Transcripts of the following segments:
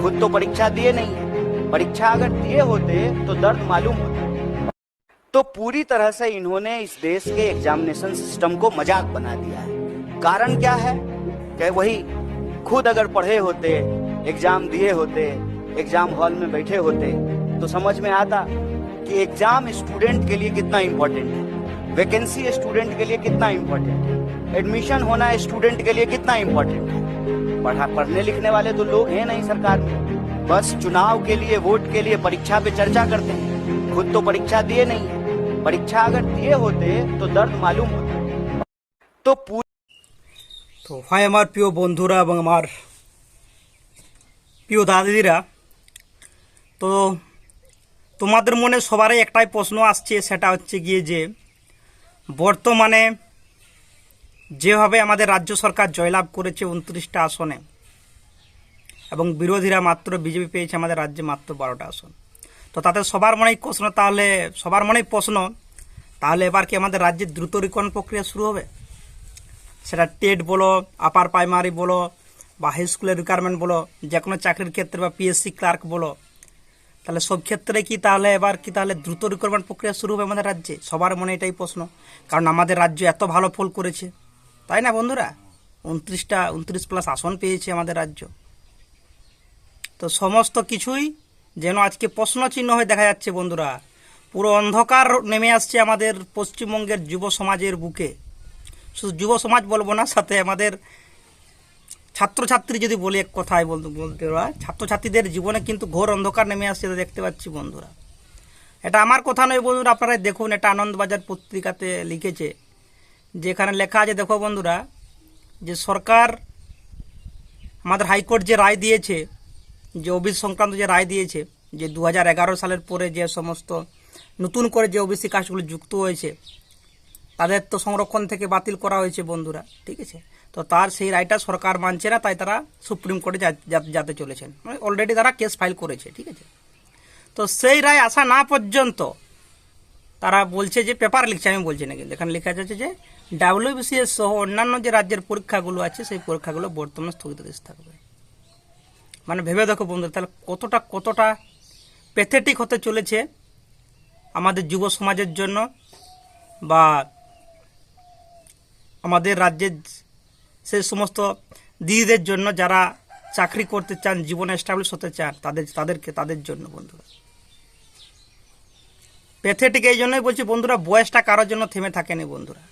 खुद तो परीक्षा दिए नहीं है। परीक्षा अगर दिए होते तो दर्द मालूम होता। तो पूरी तरह से इन्होंने इस देश के एग्जामिनेशन सिस्टम को मज़ाक बना दिया है। कारण क्या है? कि वही खुद अगर पढ़े होते एग्ज़ाम दिए होते एग्ज़ाम हॉल में बैठे होते तो समझ में आता कि एग्ज़ाम स्टूडेंट के लिए कितना इंपॉर्टेंट है। वैकेंसी स्टूडेंट के लिए कितना इंपॉर्टेंट है। एडमिशन होना स्टूडेंट के लिए कितना इंपॉर्टेंट है। पढ़ा पढ़ने लिखने वाले तो लोग हैं नहीं सरकार में बस चुनाव के लिए वोट के लिए परीक्षा पे चर्चा करते हैं खुद तो परीक्षा दिए नहीं है परीक्षा अगर दिए होते तो दर्द मालूम होता तो पूरी তো হয় আমার প্রিয় বন্ধুরা এবং আমার প্রিয় দাদিরা তো তোমাদের মনে সবারই একটাই প্রশ্ন আসছে সেটা হচ্ছে গিয়ে যে বর্তমানে যেভাবে আমাদের রাজ্য সরকার জয়লাভ করেছে উনত্রিশটা আসনে, এবং বিরোধীরা মাত্র বিজেপি পেয়েছে আমাদের রাজ্যে মাত্র বারোটা আসন। তো তাদের সবার মনেই প্রশ্ন, তাহলে সবার মনেই প্রশ্ন, তাহলে এবার কি আমাদের রাজ্যে দ্রুত রিকরণ প্রক্রিয়া শুরু হবে? সেটা টেট বলো, আপার প্রাইমারি বলো, বা হাই স্কুলের রিকোয়ারমেন্ট বলো যে কোনো চাকরির ক্ষেত্রে বা পিএসসি ক্লার্ক বলো, তাহলে সব ক্ষেত্রে কি তাহলে এবার কি তাহলে দ্রুত রিক্রুটমেন্ট প্রক্রিয়া শুরু হবে আমাদের রাজ্যে? সবার মনে এটাই প্রশ্ন। কারণ আমাদের রাজ্য এত ভালো ফল করেছে। তাই না বন্ধুরা? উনত্রিশটা, উনত্রিশ প্লাস আসন পেয়েছে আমাদের রাজ্য। তো সমস্ত কিছুই যেন আজকে প্রশ্ন চিহ্ন হয়ে দেখা যাচ্ছে বন্ধুরা। পুরো অন্ধকার নেমে আসছে আমাদের পশ্চিমবঙ্গের যুব সমাজের বুকে। শুধু যুব সমাজ বলব না, সাথে আমাদের ছাত্রছাত্রী যদি বলি এক কথায় বলতে ওরা ছাত্রছাত্রীদের জীবনে কিন্তু ঘোর অন্ধকার নেমে আসছে দেখতে পাচ্ছি বন্ধুরা। এটা আমার কথা নয় বন্ধুরা আপনারা দেখুন, এটা আনন্দবাজার পত্রিকাতে লিখেছে। যেখানে লেখা আছে, দেখো বন্ধুরা, যে সরকার আমাদের হাইকোর্ট যে রায় দিয়েছে, যে ওবিসি সংক্রান্ত যে রায় দিয়েছে, যে দু হাজার এগারো সালের পরে যে সমস্ত নতুন করে যে ওবিসি কাস্টগুলো যুক্ত হয়েছে, তাদের তো সংরক্ষণ থেকে বাতিল করা হয়েছে বন্ধুরা, ঠিক আছে? তো তার সেই রায়টা সরকার মানছে না, তাই তারা সুপ্রিম কোর্টে যা- যা- চলেছেন। মানে অলরেডি তারা কেস ফাইল করেছে, ঠিক আছে? তো সেই রায় আসা না পর্যন্ত তারা বলছে যে পেপার লিখছে, আমি বলছি না কিন্তু এখানে লেখা যাচ্ছে যে ডাব্লিউবিসিএস সহ অন্যান্য যে রাজ্যের পরীক্ষাগুলো আছে, সেই পরীক্ষাগুলো বর্তমানে স্থগিতাদেশ থাকবে। মানে ভেবে দেখো বন্ধু, তাহলে কতটা কতটা প্যাথেটিক হতে চলেছে আমাদের যুব সমাজের জন্য বা আমাদের রাজ্যের সেই সমস্ত দিদিদের জন্য যারা চাকরি করতে চান, জীবনে এস্টাবলিশ হতে চান, তাদের, তাদেরকে, তাদের জন্য বন্ধুরা। প্যাথেটিক এই জন্যই বলছি, বন্ধুরা, বয়সটা কারোর জন্য থেমে থাকেনি বন্ধুরা।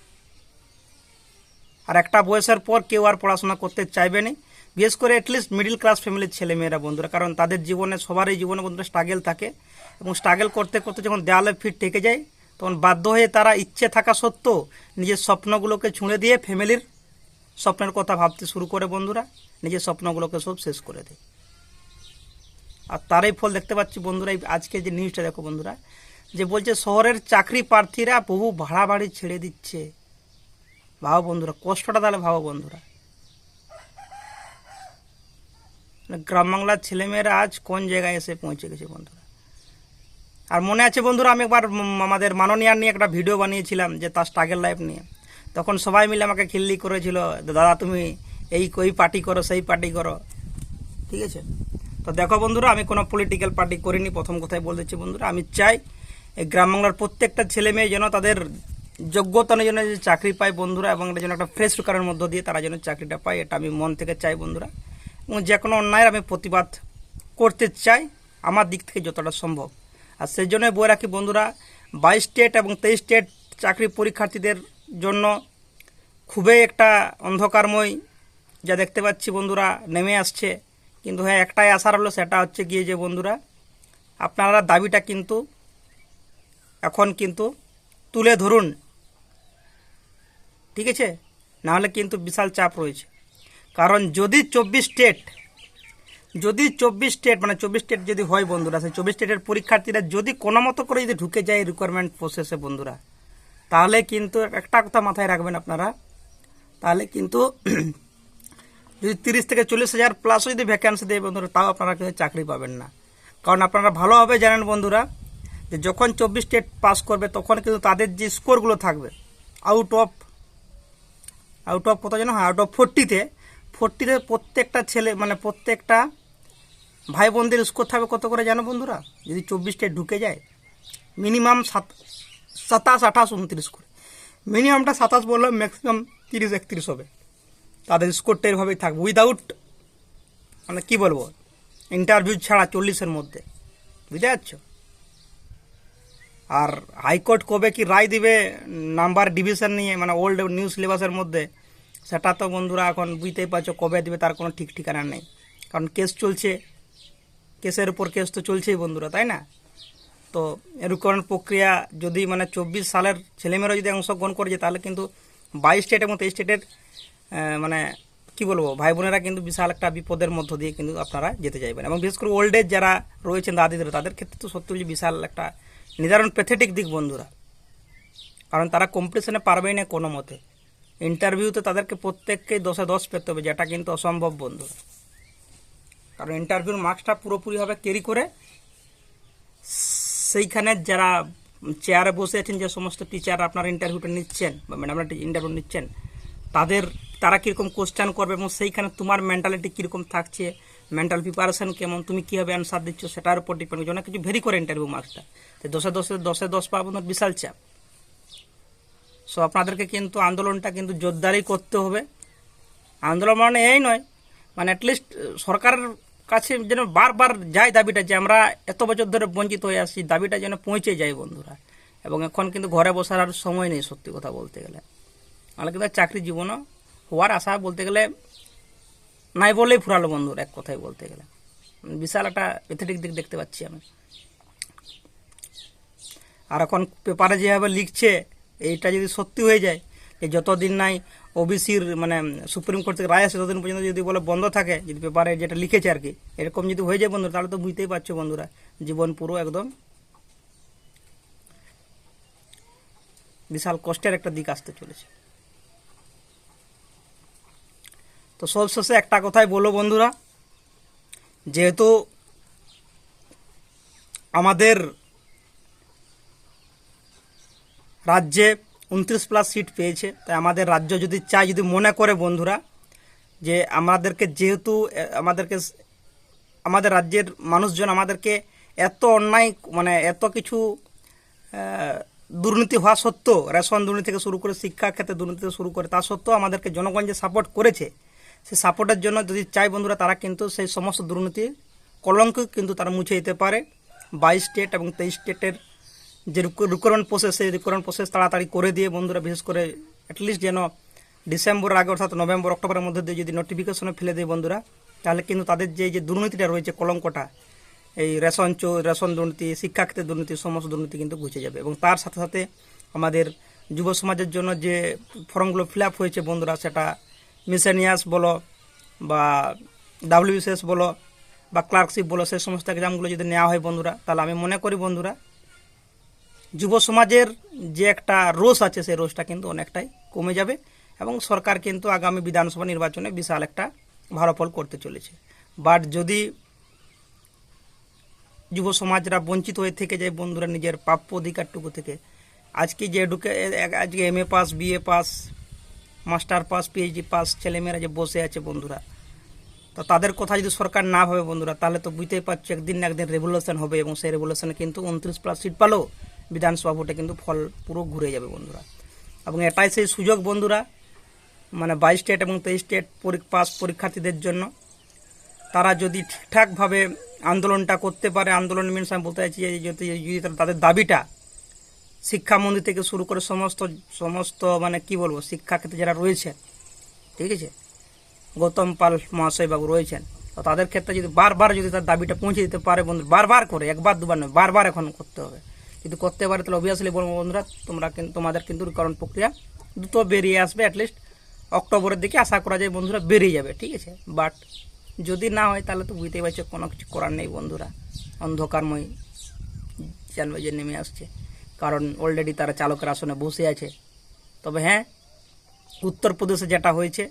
আর একটা বয়সের পর কেউ আর পড়াশোনা করতে চাইবে না। বিশেষ করে অ্যাটলিস্ট মিডিল ক্লাস ফ্যামিলির ছেলেমেয়েরা বন্ধুরা, কারণ তাদের জীবনে, সবারই জীবনে বন্ধুরা স্ট্রাগেল থাকে এবং স্ট্রাগেল করতে করতে যখন দেওয়ালে ফিট ঠেকে যায়, তখন বাধ্য হয়ে তারা ইচ্ছে থাকা সত্ত্বেও নিজের স্বপ্নগুলোকে ছুঁড়ে দিয়ে ফ্যামিলির স্বপ্নের কথা ভাবতে শুরু করে বন্ধুরা, নিজের স্বপ্নগুলোকে সব শেষ করে দেয়। আর তারই ফল দেখতে পাচ্ছি বন্ধুরা, এই আজকে যে নিউজটা দেখো বন্ধুরা যে বলছে, শহরের চাকরি প্রার্থীরা বহু ভাড়া বাড়ি ছেড়ে দিচ্ছে। ভাবো বন্ধুরা, কষ্টটা তাহলে ভাবো বন্ধুরা। গ্রাম বাংলার ছেলেমেয়েরা আজ কোন জায়গায় এসে পৌঁছে গেছে বন্ধুরা? আর মনে আছে বন্ধুরা, আমি একবার আমাদের মাননীয়ার নিয়ে একটা ভিডিও বানিয়েছিলাম যে তার স্ট্রাগল লাইফ নিয়ে। তখন সবাই মিলে আমাকে খিল্লি করেছিল দাদা তুমি এই, ওই পার্টি করো, সেই পার্টি করো। ঠিক আছে? তো দেখো বন্ধুরা, আমি কোনো পলিটিক্যাল পার্টি করিনি, প্রথম কথাই বলতেছি বন্ধুরা। আমি চাই গ্রাম বাংলার প্রত্যেকটা ছেলে মেয়ে যেন তাদের যোগ্যতা যেন যে চাকরি পায় বন্ধুরা এবং এটা যেন একটা ফ্রেশ ঢোকানোর মধ্য দিয়ে তারা যেন চাকরিটা পায়, এটা আমি মন থেকে চাই বন্ধুরা। এবং যে কোনো অন্যায়ের আমি প্রতিবাদ করতে চাই, আমার দিক থেকে যতটা সম্ভব। আর সেই জন্যই বই রাখি বন্ধুরা, বাইশ স্টেট এবং তেইশ স্টেট চাকরি পরীক্ষার্থীদের জন্য খুবই একটা অন্ধকারময়, যা দেখতে পাচ্ছি বন্ধুরা, নেমে আসছে। কিন্তু হ্যাঁ একটাই আশার হলো সেটা হচ্ছে গিয়ে যে বন্ধুরা, আপনারা দাবিটা কিন্তু এখন কিন্তু তুলে ধরুন। ঠিক আছে? নাহলে কিন্তু বিশাল চাপ রয়েছে। কারণ যদি চব্বিশ স্টেট যদি চব্বিশ স্টেট মানে চব্বিশ স্টেট যদি হয় বন্ধুরা, সেই চব্বিশ স্টেটের পরীক্ষার্থীরা যদি কোনো মতো করে যদি ঢুকে যায় রিকোয়ারমেন্ট প্রসেসে বন্ধুরা, তাহলে কিন্তু একটা কথা মাথায় রাখবেন আপনারা। তাহলে কিন্তু যদি তিরিশ থেকে চল্লিশ হাজার প্লাসও যদি ভ্যাকেন্সি দেয় বন্ধুরা, তাও আপনারা কিন্তু চাকরি পাবেন না। কারণ আপনারা ভালোভাবে জানেন বন্ধুরা যে যখন চব্বিশ স্টেট পাস করবে, তখন কিন্তু তাদের যে স্কোরগুলো থাকবে আউট অফ আউট অফ কত যেন হ্যাঁ আউট অফ ফোরটিতে ফোরটিতে প্রত্যেকটা ছেলে মানে প্রত্যেকটা ভাই বোনদের স্কোর থাকবে কত করে জানো বন্ধুরা? যদি চব্বিশটায় ঢুকে যায় মিনিমাম সাত, সাতাশ, আঠাশ, উনত্রিশ করে। মিনিমামটা সাতাশ বললে ম্যাক্সিমাম তিরিশ, একত্রিশ হবে। তাদের স্কোরটা এভাবেই থাকবে। উইদাউট মানে কী বলব? ইন্টারভিউ ছাড়া চল্লিশের মধ্যে। বুঝতে পারছ? আর হাইকোর্ট কবে কি রায় দিবে নাম্বার ডিভিশন নিয়ে মানে ওল্ড নিউ সিলেবাসের মধ্যে? সেটা তো বন্ধুরা এখন বুঝতেই পারছ, কবে দিবে তার কোনো ঠিক ঠিকানা নেই। কারণ কেস চলছে, কেসের উপর কেস তো চলছেই বন্ধুরা, তাই না? তো এরকম প্রক্রিয়া যদি মানে চব্বিশ সালের ছেলেমেয়েরা যদি অংশগ্রহণ করেছে তাহলে কিন্তু বাইশ স্টেট এবং তেইশ স্টেটের মানে কি বলব, ভাই বোনেরা কিন্তু বিশাল একটা বিপদের মধ্য দিয়ে কিন্তু আপনারা যেতে চাইবেন। এবং বিশেষ করে ওল্ড এজ যারা রয়েছেন দাদিদের, তাদের ক্ষেত্রে তো সত্যি বিশাল একটা নির্ধারণ প্যাথেটিক দিক বন্ধুরা। কারণ তারা কম্পিটিশনে পারবেই না কোনো মতে। ইন্টারভিউতে তাদেরকে প্রত্যেককে দশে দশ পেতে হবে, যেটা কিন্তু অসম্ভব বন্ধুরা। কারণ ইন্টারভিউর মার্কসটা পুরোপুরিভাবে ক্যারি করে। সেইখানে যারা চেয়ারে বসে আছেন, যে সমস্ত টিচার আপনার ইন্টারভিউটা নিচ্ছেন, বা ম্যাডামরা ইন্টারভিউ নিচ্ছেন, তাদের, তারা কীরকম কোশ্চেন করবে এবং সেইখানে তোমার মেন্টালিটি কীরকম থাকছে মেন্টাল প্রিপারেশন কেমন, তুমি কীভাবে অ্যান্সার দিচ্ছ, সেটার উপর ডিপেন্ড করছে। অনেক কিছু ভেরি করে ইন্টারভিউ মার্কসটা তো দশে দশে দশে দশ পাবো না বিশাল চাপ। সো আপনাদেরকে কিন্তু আন্দোলনটা কিন্তু জোরদারই করতে হবে। আন্দোলন মানে এই নয় মানে অ্যাটলিস্ট সরকারের কাছে যেন বারবার যায় দাবিটা যে আমরা এত বছর ধরে বঞ্চিত হয়ে আসছি, দাবিটা যেন পৌঁছে যায় বন্ধুরা। এবং এখন কিন্তু ঘরে বসার আর সময় নেই, সত্যি কথা বলতে গেলে। নাহলে কিন্তু চাকরি জীবনও হওয়ার আশা বলতে গেলে নাই বললেই ফুরালো বন্ধুর, এক কথায় বলতে গেলে। বিশাল একটা পেথেটিক দিক দেখতে পাচ্ছি আমি। আর এখন পেপারে যেভাবে লিখছে, এইটা যদি সত্যি হয়ে যায়, যে যতদিন নাই ওবিসির মানে সুপ্রিম কোর্ট থেকে রায় আসে, ততদিন পর্যন্ত যদি বলে বন্ধ থাকে, যদি পেপারে যেটা লিখেছে আর কি, এরকম যদি হয়ে যায় বন্ধুরা, তাহলে তো বুঝতেই পারছ বন্ধুরা, জীবন পুরো একদম বিশাল কষ্টের একটা দিক আসতে চলেছে। তো সব শেষে একটা কথাই বলো বন্ধুরা, যেহেতু আমাদের রাজ্যে উনত্রিশ প্লাস সিট পেয়েছে, তাই আমাদের রাজ্য যদি চায়, যদি মনে করে বন্ধুরা, যে আমাদেরকে যেহেতু আমাদেরকে আমাদের রাজ্যের মানুষজন আমাদেরকে এত অন্যায় মানে এত কিছু দুর্নীতি হওয়া সত্ত্বেও, রেশন দুর্নীতি থেকে শুরু করে শিক্ষা ক্ষেত্রে দুর্নীতি থেকে শুরু করে, তা সত্ত্বেও আমাদেরকে জনগণ যে সাপোর্ট করেছে সেই সাপোর্টের জন্য যদি চাই বন্ধুরা, তারা কিন্তু সেই সমস্ত দুর্নীতি, কলঙ্ক কিন্তু তারা মুছে দিতে পারে। বাইশ স্টেট এবং তেইশ স্টেটের যে রিক্রুটমেন্ট প্রসেস সেই রিক্রুটমেন্ট প্রসেস তাড়াতাড়ি করে দিয়ে বন্ধুরা, বিশেষ করে অ্যাটলিস্ট যেন ডিসেম্বর আগে অর্থাৎ নভেম্বর, অক্টোবরের মধ্যে দিয়ে যদি নোটিফিকেশনে ফেলে দেয় বন্ধুরা, তাহলে কিন্তু তাদের যে যে দুর্নীতিটা রয়েছে, কলঙ্কটা, এই রেশন চো, রেশন দুর্নীতি শিক্ষা ক্ষেত্রে দুর্নীতি, সমস্ত দুর্নীতি কিন্তু ঘুচে যাবে। এবং তার সাথে সাথে আমাদের যুব সমাজের জন্য যে ফর্মগুলো ফিল হয়েছে বন্ধুরা, সেটা মিসেনিয়াস বলো বা ডাব্লিউবিসিএস বলো বা ক্লার্কশিপ বলো সেই সমস্ত এক্সামগুলো যদি নেওয়া হয় বন্ধুরা, তাহলে আমি মনে করি বন্ধুরা, যুব সমাজের যে একটা রোষ আছে, সেই রোষটা কিন্তু অনেকটাই কমে যাবে এবং সরকার কিন্তু আগামী বিধানসভা নির্বাচনে বিশাল একটা ভালো ফল করতে চলেছে। বাট যদি যুব সমাজরা বঞ্চিত হয়ে থেকে যায় বন্ধুরা, নিজের প্রাপ্য অধিকারটুকু থেকে, আজকে যে ঢুকে আজকে M A pass BA pass master pass PhD pass, ছেলেমেয়েরা যে বসে আছে বন্ধুরা, তো তাদের কথা যদি সরকার না ভাবে বন্ধুরা, তাহলে তো বুঝতেই পারছ একদিন না একদিন রেভলিউশন হবে এবং সেই রেভলিউশনে কিন্তু উনত্রিশ প্লাস সিট পালেও বিধানসভা ভোটে কিন্তু ফল পুরো ঘুরে যাবে বন্ধুরা। এবং এটাই সেই সুযোগ বন্ধুরা মানে বাইশ স্টেট এবং তেইশ স্টেট পাস পরীক্ষার্থীদের জন্য। তারা যদি ঠিকঠাকভাবে আন্দোলনটা করতে পারে, আন্দোলন মিনস আমি বলতে চাইছি যদি তাদের দাবিটা শিক্ষামন্ত্রী থেকে শুরু করে সমস্ত সমস্ত মানে কি বলব শিক্ষা ক্ষেত্রে যারা রয়েছে ঠিক আছে? গৌতম পাল মহাশয় বাবু রয়েছেন, তো তাদের ক্ষেত্রে যদি বারবার যদি তার দাবিটা পৌঁছে দিতে পারে বন্ধু, বারবার করে, একবার, দুবার নয়, বারবার এখন করতে হবে। যদি করতে পারে তাহলে অবভিয়াসলি বলব বন্ধুরা, তোমরা কিন্তু, তোমাদের কিন্তু রিকরণ প্রক্রিয়া দ্রুত বেরিয়ে আসবে অ্যাটলিস্ট অক্টোবরের দিকে আশা করা যায় বন্ধুরা বেরিয়ে যাবে, ঠিক আছে? বাট যদি না হয় তাহলে তো বুঝতেই পারছ কোনো কিছু করার নেই বন্ধুরা। অন্ধকারময় জানবে যে নেমে আসছে। কারণ অলরেডি তারা চালকের আসনে বসে আছে। তবে হ্যাঁ উত্তরপ্রদেশে যেটা হয়েছে,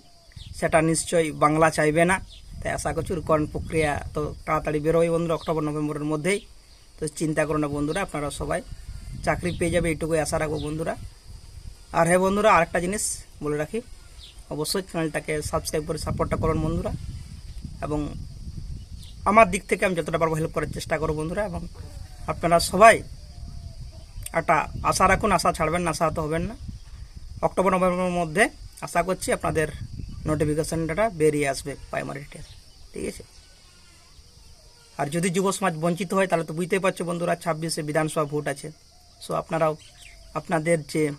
সেটা নিশ্চয়ই বাংলা চাইবে না। তাই আশা করছি রূপায়ণ প্রক্রিয়া তো তাড়াতাড়ি বেরোয় বন্ধুরা অক্টোবর, নভেম্বরের মধ্যেই। তো চিন্তা করো না বন্ধুরা, আপনারা সবাই চাকরি পেয়ে যাবে, এইটুকুই আশা রাখব বন্ধুরা। আর হ্যাঁ বন্ধুরা, আরেকটা জিনিস বলে রাখি, অবশ্যই চ্যানেলটাকে সাবস্ক্রাইব করে সাপোর্টটা করুন বন্ধুরা। এবং আমার দিক থেকে আমি যতটা পারব হেল্প করার চেষ্টা করব বন্ধুরা। এবং আপনারা সবাই একটা আশা রাখুন, আশা ছাড়বেন না, আশা তো হবেন না। অক্টোবর, নভেম্বরের মধ্যে আশা করছি আপনাদের নোটিফিকেশনটা বেরিয়ে আসবে প্রাইমারি টেস্ট ঠিক আছে? আর যদি যুব সমাজ বঞ্চিত হয়, তাহলে তো বুঝতেই পারছ বন্ধুরা, ছাব্বিশে বিধানসভা ভোট আছে। সো আপনারাও আপনাদের যে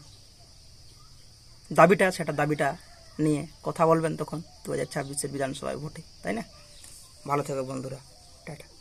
দাবিটা, সেটা দাবিটা নিয়ে কথা বলবেন তখন দু হাজার ছাব্বিশের বিধানসভায় ভোটে। তাই না? ভালো থেকো বন্ধুরা। টাটা।